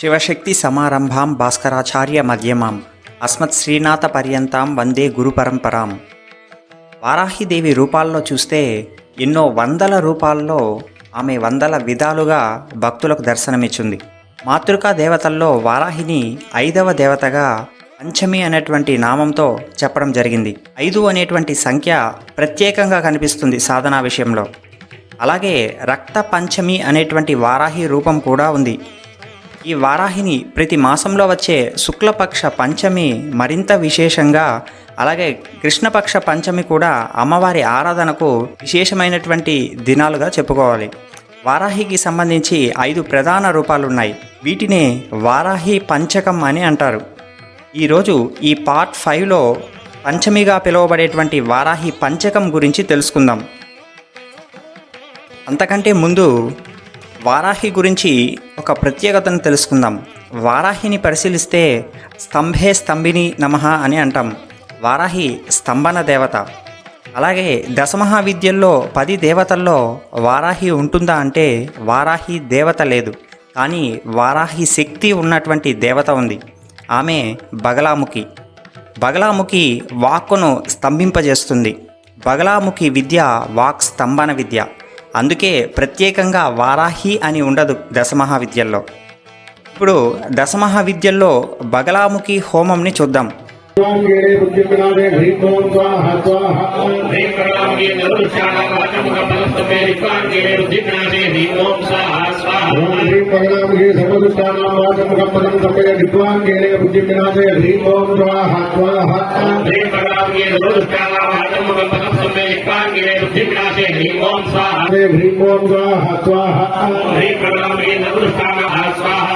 శివశక్తి సమారంభాం భాస్కరాచార్య మధ్యమాం. అస్మత్ శ్రీనాథ పర్యంతం వందే గురు పరంపరాం. వారాహిదేవి రూపాల్లో చూస్తే ఎన్నో వందల రూపాల్లో ఆమె వందల విధాలుగా భక్తులకు దర్శనమిచ్చింది. మాతృకా దేవతల్లో వారాహిని ఐదవ దేవతగా పంచమి అనేటువంటి నామంతో చెప్పడం జరిగింది. ఐదు అనేటువంటి సంఖ్య ప్రత్యేకంగా కనిపిస్తుంది సాధనా విషయంలో. అలాగే రక్త పంచమి అనేటువంటి వారాహి రూపం కూడా ఉంది. ఈ వారాహిని ప్రతి మాసంలో వచ్చే శుక్లపక్ష పంచమి మరింత విశేషంగా అలాగే కృష్ణపక్ష పంచమి కూడా అమ్మవారి ఆరాధనకు విశేషమైనటువంటి దినాలుగా చెప్పుకోవాలి. వారాహికి సంబంధించి ఐదు ప్రధాన రూపాలు ఉన్నాయి వీటినే వారాహి పంచకం అని అంటారు. ఈరోజు ఈ పార్ట్ ఫైవ్లో పంచమిగా పిలువబడేటువంటి వారాహి పంచకం గురించి తెలుసుకుందాం. అంతకంటే ముందు వారాహి గురించి ఒక ప్రత్యేకతను తెలుసుకుందాం. వారాహిని పరిశీలిస్తే స్తంభే స్తంభిని నమః అని అంటాం. వారాహి స్తంభన దేవత. అలాగే దశమహావిద్యల్లో పది దేవతల్లో వారాహి ఉంటుందా అంటే వారాహి దేవత లేదు. కానీ వారాహి శక్తి ఉన్నటువంటి దేవత ఉంది. ఆమె బగలాముఖి. బగలాముఖి వాక్కును స్తంభింపజేస్తుంది. బగలాముఖి విద్య వాక్ స్తంభన విద్య. అందుకే ప్రత్యేకంగా వారాహి అని ఉండదు దశమహావిద్యల్లో. ఇప్పుడు దశమహావిద్యల్లో బగలాముఖి హోమంని చూద్దాం. केड़े बुद्धिकना दे ह्रीकों का हाथवा हाथ ह्रीकराम के नरुल शाना पाचम का पलस्त पेरिकार केड़े बुद्धिकना दे ह्रीकों सा हाथवा हाथ ह्रीकराम के सबद शाना पाचम का पलम तपे ह्रीकों केड़े बुद्धिकना दे ह्रीकों का हाथवा हाथ ह्रीकराम के नरुल शाना पाचम का पलम तपे ह्रीकार केड़े बुद्धिकना दे ह्रीकों सा हाथ ह्रीकों का हाथवा हाथ ह्रीकराम के नरुल शाना हाथवा हाथ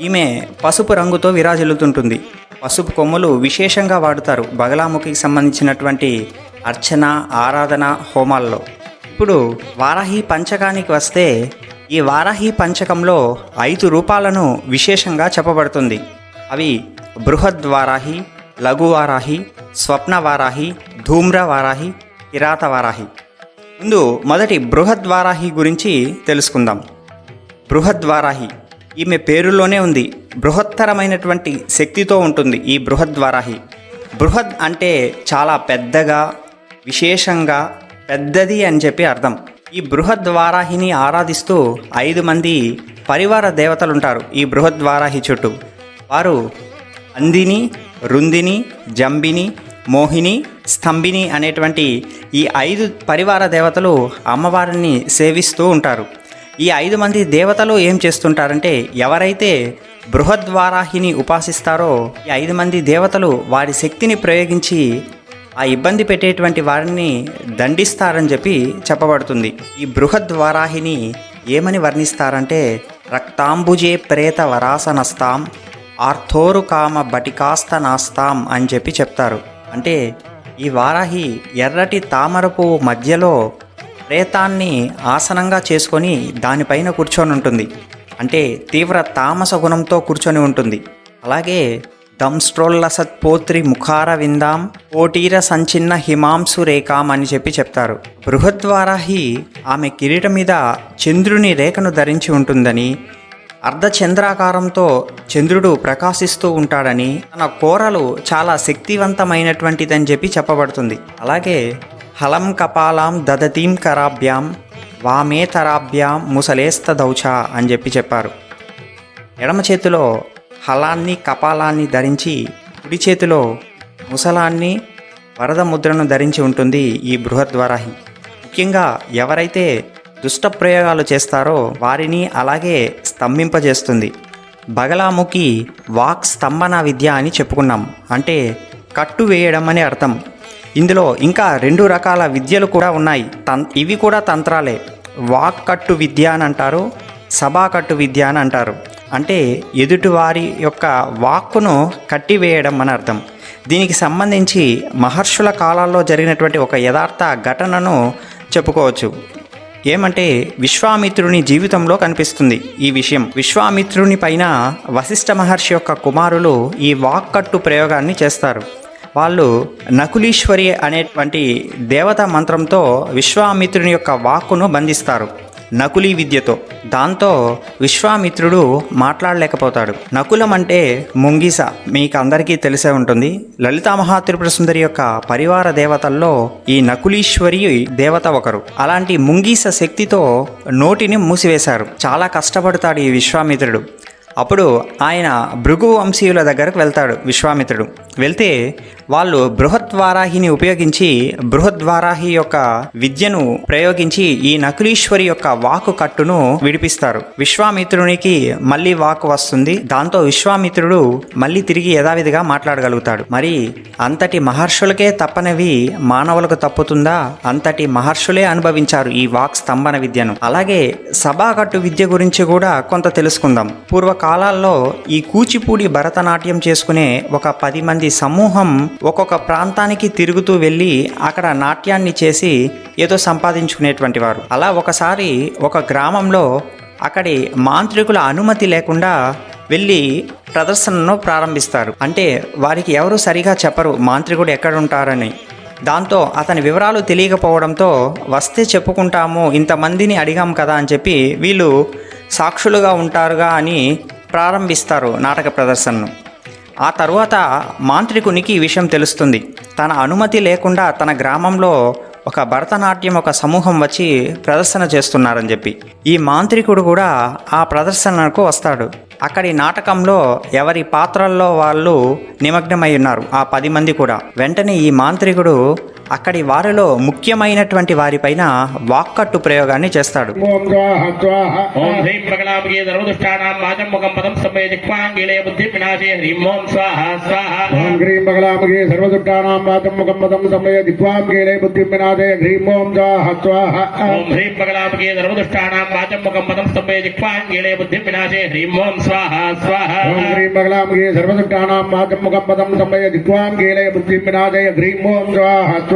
ఈమె పసుపు రంగుతో విరాజిల్లుతుంటుంది. పసుపు కొమ్ములు విశేషంగా వాడుతారు బగలాముఖికి సంబంధించినటువంటి అర్చన ఆరాధన హోమాల్లో. ఇప్పుడు వారాహి పంచకానికి వస్తే ఈ వారాహి పంచకంలో ఐదు రూపాలను విశేషంగా చెప్పబడుతుంది. అవి బృహద్వారాహి లఘువారాహి స్వప్నవారాహి స్వప్న వారాహి ధూమ్ర వారాహి ముందు మొదటి బృహద్వారాహి గురించి తెలుసుకుందాం. బృహద్వారాహి ఈమె పేరులోనే ఉంది. బృహత్తరమైనటువంటి శక్తితో ఉంటుంది ఈ బృహద్వారాహి. బృహద్ అంటే చాలా పెద్దగా విశేషంగా పెద్దది అని చెప్పి అర్థం. ఈ బృహద్వారాహిని ఆరాధిస్తూ ఐదు మంది పరివార దేవతలుంటారు ఈ బృహద్వారాహి చుట్టూ. వారు అందిని రుందిని జంబిని మోహిని స్తంభిని అనేటువంటి ఈ ఐదు పరివార దేవతలు అమ్మవారిని సేవిస్తూ ఉంటారు. ఈ ఐదు మంది దేవతలు ఏం చేస్తుంటారంటే ఎవరైతే బృహద్వారాహిని ఉపాసిస్తారో ఈ ఐదు మంది దేవతలు వారి శక్తిని ప్రయోగించి ఆ ఇబ్బంది పెట్టేటువంటి వారిని దండిస్తారని చెప్పి చెప్పబడుతుంది. ఈ బృహద్వారాహిని ఏమని వర్ణిస్తారంటే రక్తాంబుజే ప్రేత వరాసనస్తాం ఆర్థోరు కామ బటికాస్త నాస్తాం అని చెప్పి చెప్తారు. అంటే ఈ వారాహి ఎర్రటి తామర పువ్వు మధ్యలో ప్రేతాన్ని ఆసనంగా చేసుకొని దానిపైన కూర్చొని ఉంటుంది. అంటే తీవ్ర తామస గుణంతో కూర్చొని ఉంటుంది. అలాగే దంస్ట్రోల్లసత్ పోత్రి ముఖార విందాం కోటీర సంచిన్న హిమాంసు రేఖాం అని చెప్పి చెప్తారు. బృహద్వారాహి ఆమె కిరీటం మీద చంద్రుని రేఖను ధరించి ఉంటుందని అర్ధచంద్రాకారంతో చంద్రుడు ప్రకాశిస్తూ ఉంటాడని తన కోరలు చాలా శక్తివంతమైనటువంటిదని చెప్పి చెప్పబడుతుంది. అలాగే హలం కపాలాం దదతీం కరాభ్యాం వామేతరాభ్యాం ముసలేస్తదౌచ అని చెప్పి చెప్పారు. ఎడమ చేతిలో హలాన్ని కపాలాన్ని ధరించి కుడి చేతిలో ముసలాన్ని వరద ముద్రను ధరించి ఉంటుంది ఈ బృహద్వారాహి. ముఖ్యంగా ఎవరైతే దుష్ట ప్రయోగాలు చేస్తారో వారిని అలాగే స్తంభింపజేస్తుంది. బగలాముఖి వాక్ స్తంభన విద్య అని చెప్పుకున్నాం. అంటే కట్టు వేయడం అని అర్థం. ఇందులో ఇంకా రెండు రకాల విద్యలు కూడా ఉన్నాయి. తం ఇవి కూడా తంత్రాలే. వాక్ కట్టు విద్య అని అంటారు సభాకట్టు విద్య అని అంటారు. అంటే ఎదుటివారి యొక్క వాక్కును కట్టివేయడం అని అర్థం. దీనికి సంబంధించి మహర్షుల కాలాల్లో జరిగినటువంటి ఒక యథార్థ ఘటనను చెప్పుకోవచ్చు. ఏమంటే విశ్వామిత్రుని జీవితంలో కనిపిస్తుంది ఈ విషయం. విశ్వామిత్రుని పైన వశిష్ఠ మహర్షి యొక్క కుమారులు ఈ వాక్కట్టు ప్రయోగాన్ని చేస్తారు. వాళ్ళు నకులీశ్వరి అనేటువంటి దేవతా మంత్రంతో విశ్వామిత్రుని యొక్క వాక్కును బంధిస్తారు నకులీ విద్యతో. దాంతో విశ్వామిత్రుడు మాట్లాడలేకపోతాడు. నకులం అంటే ముంగిస మీకు అందరికీ తెలిసే ఉంటుంది. లలితా మహాత్రిపుర సుందరి యొక్క పరివార దేవతల్లో ఈ నకులీశ్వరి దేవత ఒకరు. అలాంటి ముంగీస శక్తితో నోటిని మూసివేశారు. చాలా కష్టపడతాడు ఈ విశ్వామిత్రుడు. అప్పుడు ఆయన భృగు వంశీయుల దగ్గరకు వెళ్తాడు విశ్వామిత్రుడు. వెళ్తే వాళ్ళు బృహద్వారాహిని ఉపయోగించి బృహద్వారాహి యొక్క విద్యను ప్రయోగించి ఈ నకులీశ్వరి యొక్క వాకు కట్టును విడిపిస్తారు. విశ్వామిత్రునికి మళ్ళీ వాకు వస్తుంది. దాంతో విశ్వామిత్రుడు మళ్ళీ తిరిగి యథావిధిగా మాట్లాడగలుగుతాడు. మరి అంతటి మహర్షులకే తప్పనివి మానవులకు తప్పుతుందా? అంతటి మహర్షులే అనుభవించారు ఈ వాక్ స్తంభన విద్యను. అలాగే సభాకట్టు విద్య గురించి కూడా కొంత తెలుసుకుందాం. పూర్వకాలాల్లో ఈ కూచిపూడి భరతనాట్యం చేసుకునే ఒక పది మంది సమూహం ఒక్కొక్క ప్రాంతానికి తిరుగుతూ వెళ్ళి అక్కడ నాట్యాన్ని చేసి ఏదో సంపాదించుకునేటువంటి వారు. అలా ఒకసారి ఒక గ్రామంలో అక్కడి మాంత్రికుల అనుమతి లేకుండా వెళ్ళి ప్రదర్శనను ప్రారంభిస్తారు. అంటే వారికి ఎవరు సరిగా చెప్పరు మాంత్రికుడు ఎక్కడ ఉంటారని దాంతో అతని వివరాలు తెలియకపోవడంతో వస్తే చెప్పుకుంటాము ఇంతమందిని అడిగాం కదా అని చెప్పి వీళ్ళు సాక్షులుగా ఉంటారుగా అని ప్రారంభిస్తారు నాటక ప్రదర్శనను. ఆ తరువాత మాంత్రికునికి ఈ విషయం తెలుస్తుంది. తన అనుమతి లేకుండా తన గ్రామంలో ఒక భరతనాట్యం ఒక సమూహం వచ్చి ప్రదర్శన చేస్తున్నారని చెప్పి. ఈ మాంత్రికుడు కూడా ఆ ప్రదర్శనకు వస్తాడు. అక్కడి నాటకంలో ఎవరి పాత్రల్లో వాళ్ళు నిమగ్నమై ఉన్నారు. ఆ పది మంది కూడా. వెంటనే ఈ మాంత్రికుడు అక్కడి వారిలో ముఖ్యమైనటువంటి వారిపైన వాక్కట్టు ప్రయోగాన్ని చేస్తాడు. ఓం స్వాహ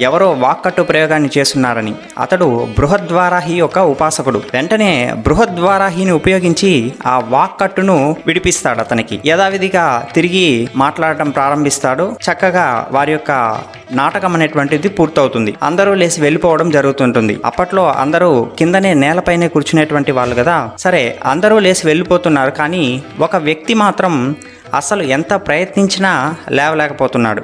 ఎవరో వాక్కట్టు ప్రయోగాన్ని చేస్తున్నారని. అతడు బృహద్వారాహి యొక్క ఉపాసకుడు. వెంటనే బృహద్వారాహిని ఉపయోగించి ఆ వాక్కట్టును విడిపిస్తాడు అతనికి. యథావిధిగా తిరిగి మాట్లాడటం ప్రారంభిస్తాడు. చక్కగా వారి యొక్క నాటకం అనేటువంటిది పూర్తవుతుంది. అందరూ లేచి వెళ్ళిపోవడం జరుగుతుంటుంది. అప్పట్లో అందరూ కిందనే నేలపైనే కూర్చునేటువంటి వాళ్ళు కదా. సరే అందరూ లేచి వెళ్ళిపోతున్నారు కానీ ఒక వ్యక్తి మాత్రం అసలు ఎంత ప్రయత్నించినా లేవలేకపోతున్నాడు.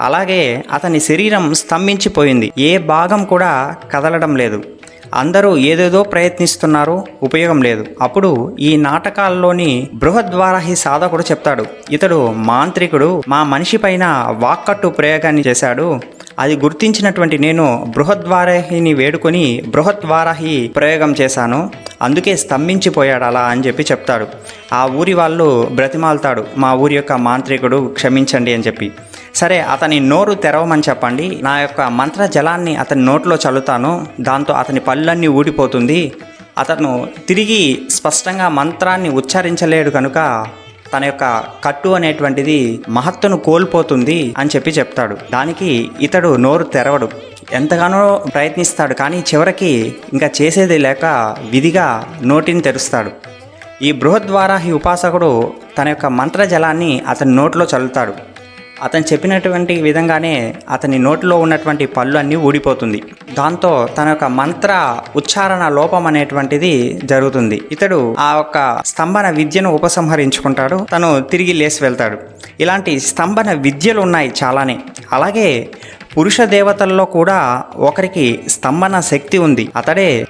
అలాగే అతని శరీరం స్తంభించిపోయింది. ఏ భాగం కూడా కదలడం లేదు. అందరూ ఏదేదో ప్రయత్నిస్తున్నారు ఉపయోగం లేదు. అప్పుడు ఈ నాటకాల్లోని బృహద్వారాహి సాధకుడు చెప్తాడు ఇతడు మాంత్రికుడు మా మనిషి పైన వాక్కట్టు ప్రయోగాన్ని చేశాడు. అది గుర్తించినటువంటి నేను బృహద్వారాహిని వేడుకొని బృహద్వారాహి ప్రయోగం చేశాను. అందుకే స్తంభించిపోయాడు అలా అని చెప్పి చెప్తాడు. ఆ ఊరి వాళ్ళు బ్రతిమాలుతాడు. మా ఊరి యొక్క మాంత్రికుడు క్షమించండి అని చెప్పి. సరే అతని నోరు తెరవమని చెప్పండి. నా యొక్క మంత్ర జలాన్ని అతని నోట్లో చల్లుతాను. దాంతో అతని పళ్ళన్నీ ఊడిపోతుంది. అతను తిరిగి స్పష్టంగా మంత్రాన్ని ఉచ్చరించలేడు కనుక తన యొక్క కట్టు అనేటువంటిది మహత్తును కోల్పోతుంది అని చెప్పి చెప్తాడు. దానికి ఇతడు నోరు తెరవడు. ఎంతగానో ప్రయత్నిస్తాడు కానీ చివరికి ఇంకా చేసేది లేక విధిగా నోటిని తెరుస్తాడు. ఈ బృహద్వారాహి ఉపాసకుడు తన యొక్క మంత్రజలాన్ని అతని నోట్లో చల్లుతాడు. అతను చెప్పినటువంటి విధంగానే అతని నోటిలో ఉన్నటువంటి పళ్ళు అన్నీ ఊడిపోతుంది. దాంతో తన యొక్క మంత్ర ఉచ్చారణ లోపం అనేటువంటిది జరుగుతుంది. ఇతడు ఆ యొక్క స్తంభన విద్యను ఉపసంహరించుకుంటాడు. తను తిరిగి లేచి వెళ్తాడు. ఇలాంటి స్తంభన విద్యలు ఉన్నాయి చాలానే. అలాగే పురుష దేవతల్లో కూడా ఒకరికి స్తంభన శక్తి ఉంది. అతడే